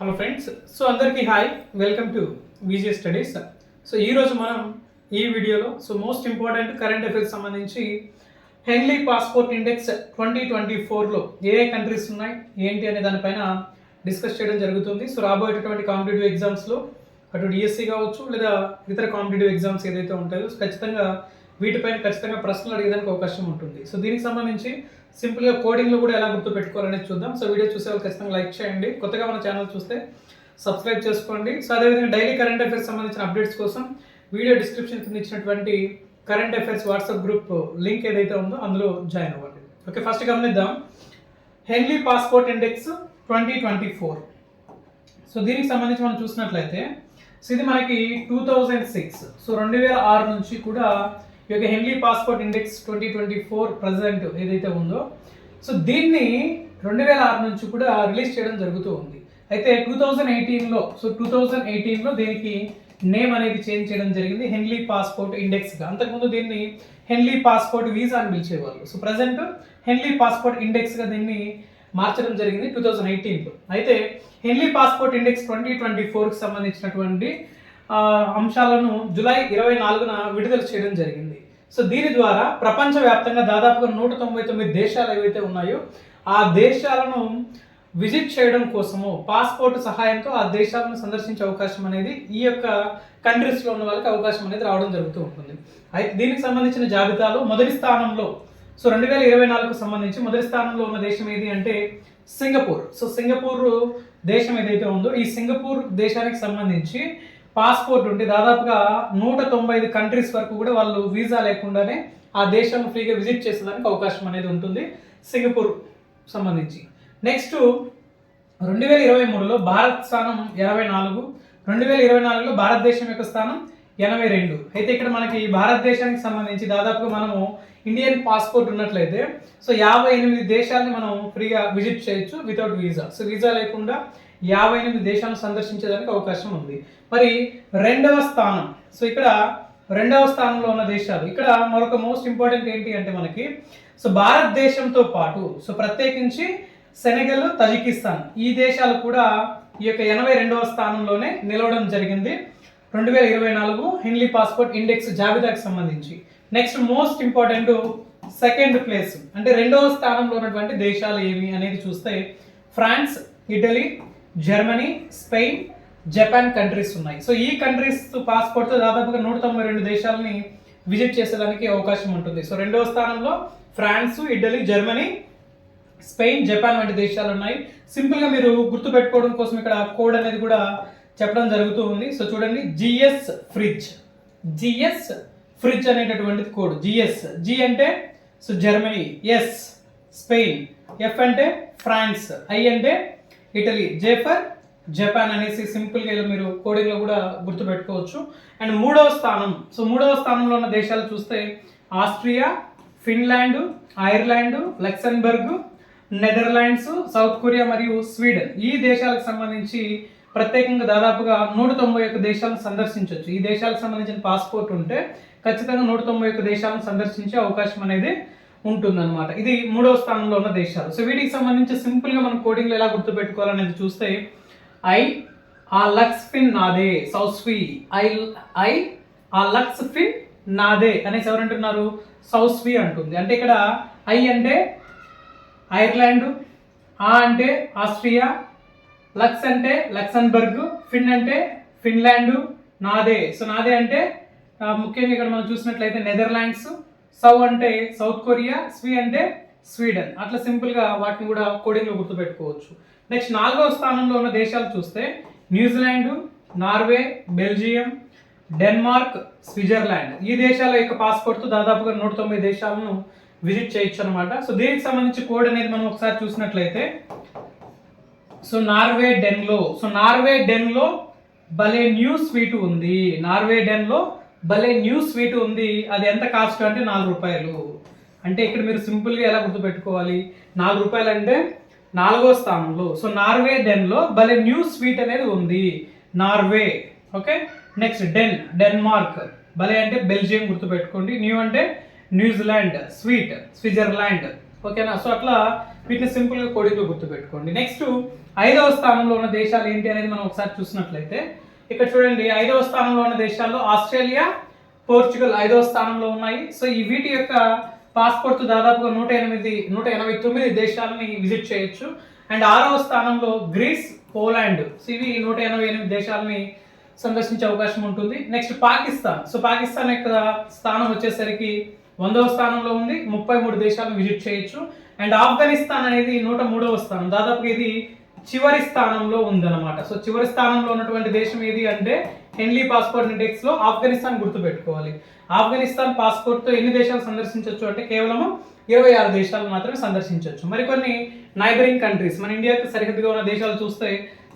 Hello friends so అందరికీ hi welcome to VJ studies. So ఈరోజు మనం ఈ వీడియోలో so most important current affairs సంబంధించి Henley passport index twenty twenty ఫోర్లో ఏ ఏ కంట్రీస్ ఉన్నాయి ఏంటి అనే దానిపైన డిస్కస్ చేయడం జరుగుతుంది. సో రాబోయేటటువంటి కాంపిటేటివ్ ఎగ్జామ్స్లో అటు డిఎస్సి కావచ్చు లేదా ఇతర కాంపిటేటివ్ ఎగ్జామ్స్ ఏదైతే ఉంటాయో సో ఖచ్చితంగా వీటిపైన ఖచ్చితంగా ప్రశ్నలు అడిగేదానికి అవకాశం ఉంటుంది. సో దీనికి సంబంధించి సింపుల్గా కోడింగ్లో కూడా ఎలా గుర్తు పెట్టుకోవాలనేది చూద్దాం. సో వీడియో చూసే వాళ్ళు ఖచ్చితంగా లైక్ చేయండి. కొత్తగా మన ఛానల్ చూస్తే సబ్స్క్రైబ్ చేసుకోండి. సో అదేవిధంగా డైలీ కరెంట్ అఫైర్స్ సంబంధించిన అప్డేట్స్ కోసం వీడియో డిస్క్రిప్షన్ కింద ఇచ్చినటువంటి current affairs WhatsApp group link ఏదైతే ఉందో అందులో జాయిన్ అవ్వండి. ఓకే ఫస్ట్ గమనిద్దాం. Henley passport index twenty twenty four. So దీనికి సంబంధించి మనం చూసినట్లయితే సో ఇది మనకి టూ థౌజండ్ సిక్స్. సో రెండు వేల ఆరు నుంచి కూడా ఈ యొక్క Henley passport index twenty twenty four present ఏదైతే ఉందో. సో దీన్ని రెండు వేల ఆరు నుంచి కూడా రిలీజ్ చేయడం జరుగుతూ ఉంది. అయితే టూ థౌజండ్ ఎయిటీన్లో సో టూ థౌజండ్ ఎయిటీన్లో దీనికి నేమ్ అనేది చేంజ్ చేయడం జరిగింది హెన్లీ పాస్పోర్ట్ ఇండెక్స్గా. అంతకుముందు దీన్ని హెన్లీ పాస్పోర్ట్ వీసా అని పిలిచేవాళ్ళు. సో ప్రజెంట్ హెన్లీ పాస్పోర్ట్ ఇండెక్స్గా దీన్ని మార్చడం జరిగింది టూ థౌజండ్ ఎయిటీన్లో. అయితే Henley passport index twenty twenty ఫోర్కి సంబంధించినటువంటి అంశాలను జులై ఇరవై నాలుగున విడుదల చేయడం జరిగింది. సో దీని ద్వారా ప్రపంచవ్యాప్తంగా దాదాపుగా నూట తొంభై తొమ్మిది దేశాలు ఏవైతే ఉన్నాయో ఆ దేశాలను విజిట్ చేయడం కోసము పాస్పోర్ట్ సహాయంతో ఆ దేశాలను సందర్శించే అవకాశం అనేది ఈ యొక్క కంట్రీస్లో ఉన్న వాళ్ళకి అవకాశం అనేది రావడం జరుగుతూ ఉంటుంది. అయితే దీనికి సంబంధించిన జాబితాలో మొదటి స్థానంలో సో రెండు వేల ఇరవై నాలుగుకు సంబంధించి మొదటి స్థానంలో ఉన్న దేశం ఏది అంటే సింగపూర్. సో సింగపూర్ దేశం ఏదైతే ఉందో ఈ సింగపూర్ దేశానికి సంబంధించి పాస్పోర్ట్ ఉంటే దాదాపుగా నూట తొంభై ఐదు కంట్రీస్ వరకు కూడా వాళ్ళు వీసా లేకుండానే ఆ దేశం ఫ్రీగా విజిట్ చేసేదానికి అవకాశం అనేది ఉంటుంది సింగపూర్ సంబంధించి. నెక్స్ట్ రెండు వేల ఇరవై మూడులో భారత్ స్థానం ఎనభై నాలుగు రెండు వేల ఇరవై నాలుగులో భారతదేశం యొక్క స్థానం ఎనభై రెండు. అయితే ఇక్కడ మనకి భారతదేశానికి సంబంధించి దాదాపుగా మనము ఇండియన్ పాస్పోర్ట్ ఉన్నట్లయితే సో యాభై ఎనిమిది దేశాలని మనం ఫ్రీగా విజిట్ చేయొచ్చు వితౌట్ వీసా సో వీసా లేకుండా యాభై ఎనిమిది దేశాలను సందర్శించేదానికి అవకాశం ఉంది. మరి రెండవ స్థానం. సో ఇక్కడ రెండవ స్థానంలో ఉన్న దేశాలు. ఇక్కడ మరొక మోస్ట్ ఇంపార్టెంట్ ఏంటి అంటే మనకి సో భారతదేశంతో పాటు సో ప్రత్యేకించి సెనెగల్ తజికిస్తాన్ ఈ దేశాలు కూడా ఈ యొక్క ఎనభై రెండవ స్థానంలోనే నిలవడం జరిగింది. రెండు వేల ఇరవై నాలుగు హెన్లీ పాస్పోర్ట్ ఇండెక్స్ జాబితాకు సంబంధించి. Next most important second place అంటే రెండవ స్థానంలో ఉన్నటువంటి దేశాలు ఏవి అనేది చూస్తే France Italy Germany Spain Japan countries ఉన్నాయి. సో ఈ కంట్రీస్ పాస్పోర్ట్తో దాదాపుగా నూట తొంభై రెండు దేశాలని విజిట్ చేసేదానికి అవకాశం ఉంటుంది. సో రెండవ స్థానంలో France Italy Germany Spain Japan వంటి దేశాలు ఉన్నాయి. సింపుల్గా మీరు గుర్తుపెట్టుకోవడం కోసం ఇక్కడ కోడ్ అనేది కూడా చెప్పడం జరుగుతూ ఉంది. సో చూడండి జిఎస్ ఫ్రిడ్జ్. జిఎస్ ఫ్రిడ్జ్ అనేటటువంటిది కోడ్. జిఎస్. జి అంటే so Germany. S Spain. F అంటే ఫ్రాన్స్. ఐ అంటే ఇటలీ. జే ఫర్ జపాన్ అనేసి సింపుల్గా ఇలా మీరు కోడింగ్లో కూడా గుర్తుపెట్టుకోవచ్చు. అండ్ మూడవ స్థానం. సో మూడవ స్థానంలో ఉన్న దేశాలు చూస్తే Austria Finland Ireland Luxembourg Netherlands South Korea మరియు స్వీడన్. ఈ దేశాలకు సంబంధించి ప్రత్యేకంగా దాదాపుగా నూట తొంభై ఒక్క దేశాలను సందర్శించవచ్చు ఈ దేశాలకు సంబంధించిన పాస్పోర్ట్ ఉంటే ఖచ్చితంగా నూట తొంభై ఒక్క దేశాలను సందర్శించే అవకాశం అనేది ఉంటుందన్నమాట. ఇది మూడవ స్థానంలో ఉన్న దేశాలు. సో వీటికి సంబంధించి సింపుల్గా మనం కోడింగ్లో ఎలా గుర్తుపెట్టుకోవాలనేది చూస్తే ఐ ఆ లక్స్ ఫిన్ నాదే సౌస్వి ఐ ఐ ఆ లక్స్ ఫిన్ నాదే అనేసి ఎవరంటున్నారు? సౌస్వి అంటుంది. అంటే ఇక్కడ ఐ అంటే ఐర్లాండ్ ఆ అంటే ఆస్ట్రియా లక్స్ అంటే లక్సన్బర్గ్ ఫిన్ అంటే ఫిన్లాండ్ నాదే. సో నాదే అంటే ముఖ్యంగా ఇక్కడ మనం చూసినట్లయితే నెదర్లాండ్స్ సౌ అంటే సౌత్ కొరియా స్వీ అంటే స్వీడన్. అట్లా సింపుల్గా వాటిని కూడా కోడింగ్లో గుర్తుపెట్టుకోవచ్చు. నెక్స్ట్ నాలుగవ స్థానంలో ఉన్న దేశాలు చూస్తే New Zealand Norway Belgium Denmark Switzerland. ఈ దేశాల యొక్క పాస్పోర్ట్తో దాదాపుగా నూట తొంభై దేశాలను విజిట్ చేయొచ్చు అనమాట సో దీనికి సంబంధించి కోడ్ అనేది మనం ఒకసారి చూసినట్లయితే సో నార్వే డెన్లో సో నార్వే డెన్లో భలే న్యూ స్వీట్ ఉంది. నార్వే డెన్లో భలే న్యూ స్వీట్ ఉంది అది ఎంత కాస్ట్ అంటే నాలుగు రూపాయలు. అంటే ఇక్కడ మీరు సింపుల్గా ఎలా గుర్తుపెట్టుకోవాలి? నాలుగు రూపాయలు అంటే నాలుగో స్థానంలో. సో నార్వే డెన్లో భలే న్యూ స్వీట్ అనేది ఉంది. Norway okay? Next den Denmark. భలే అంటే బెల్జియం గుర్తుపెట్టుకోండి. న్యూ అంటే న్యూజిలాండ్ స్వీట్ స్విట్జర్లాండ్. ఓకేనా? సో అట్లా వీటిని సింపుల్గా కోడితో గుర్తుపెట్టుకోండి. నెక్స్ట్ ఐదవ స్థానంలో ఉన్న దేశాలు ఏంటి అనేది మనం ఒకసారి చూసినట్లయితే ఇక్కడ చూడండి ఐదవ స్థానంలో ఉన్న దేశాల్లో ఆస్ట్రేలియా పోర్చుగల్ ఐదవ స్థానంలో ఉన్నాయి. సో ఈ వీటి యొక్క పాస్పోర్ట్ దాదాపుగా నూట ఎనిమిది నూట ఎనభై తొమ్మిది దేశాలని విజిట్ చేయొచ్చు. అండ్ ఆరవ స్థానంలో గ్రీస్ పోలాండ్. సో ఇవి నూట ఎనభై ఎనిమిది దేశాలని సందర్శించే అవకాశం ఉంటుంది. నెక్స్ట్ పాకిస్తాన్. సో పాకిస్తాన్ యొక్క స్థానం వచ్చేసరికి వందవ స్థానంలో ఉంది. ముప్పై మూడు దేశాలను విజిట్ చేయొచ్చు. అండ్ ఆఫ్ఘనిస్తాన్ అనేది నూట మూడవ స్థానం. దాదాపుగా ఇది చివరి స్థానంలో ఉందన్నమాట. సో చివరి స్థానంలో ఉన్నటువంటి దేశం ఏది అంటే హెన్లీ పాస్పోర్ట్ ఇండెక్స్లో ఆఫ్ఘనిస్తాన్ గుర్తుపెట్టుకోవాలి. ఆఫ్ఘనిస్తాన్ పాస్పోర్ట్తో ఎన్ని దేశాలు సందర్శించవచ్చు అంటే కేవలం ఇరవై ఆరు దేశాలు మాత్రమే సందర్శించవచ్చు మరికొన్ని నైబరింగ్ కంట్రీస్ మన ఇండియాకి సరిహద్దుగా ఉన్న దేశాలు చూస్తే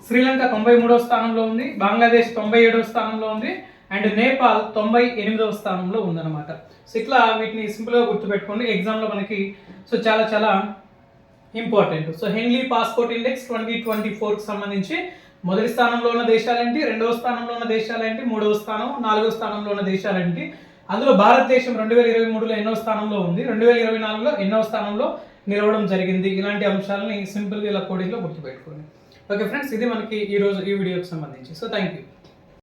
శ్రీలంక తొంభై మూడవ స్థానంలో ఉంది బంగ్లాదేశ్ తొంభై ఏడవ స్థానంలో ఉంది అండ్ నేపాల్ తొంభై ఎనిమిదవ స్థానంలో ఉందన్నమాట. సో ఇట్లా వీటిని సింపుల్గా గుర్తుపెట్టుకోండి. ఎగ్జామ్లో మనకి సో చాలా చాలా important. So Henley passport index twenty twenty ఫోర్కి సంబంధించి మొదటి స్థానంలో ఉన్న దేశాలేంటి రెండవ స్థానంలో ఉన్న దేశాలేంటి మూడవ స్థానం నాలుగవ స్థానంలో ఉన్న దేశాలేంటి? అందులో భారతదేశం రెండు వేల ఇరవై మూడులో ఎన్నో స్థానంలో ఉంది. రెండు వేల ఇరవై నాలుగులో ఎన్నో స్థానంలో నిలవడం జరిగింది. ఇలాంటి అంశాలని సింపుల్గా ఇలా కోడింగ్లో గుర్తుపెట్టుకోండి. ఓకే ఫ్రెండ్స్ ఇది మనకి ఈ రోజు ఈ వీడియోకి సంబంధించి. So thank you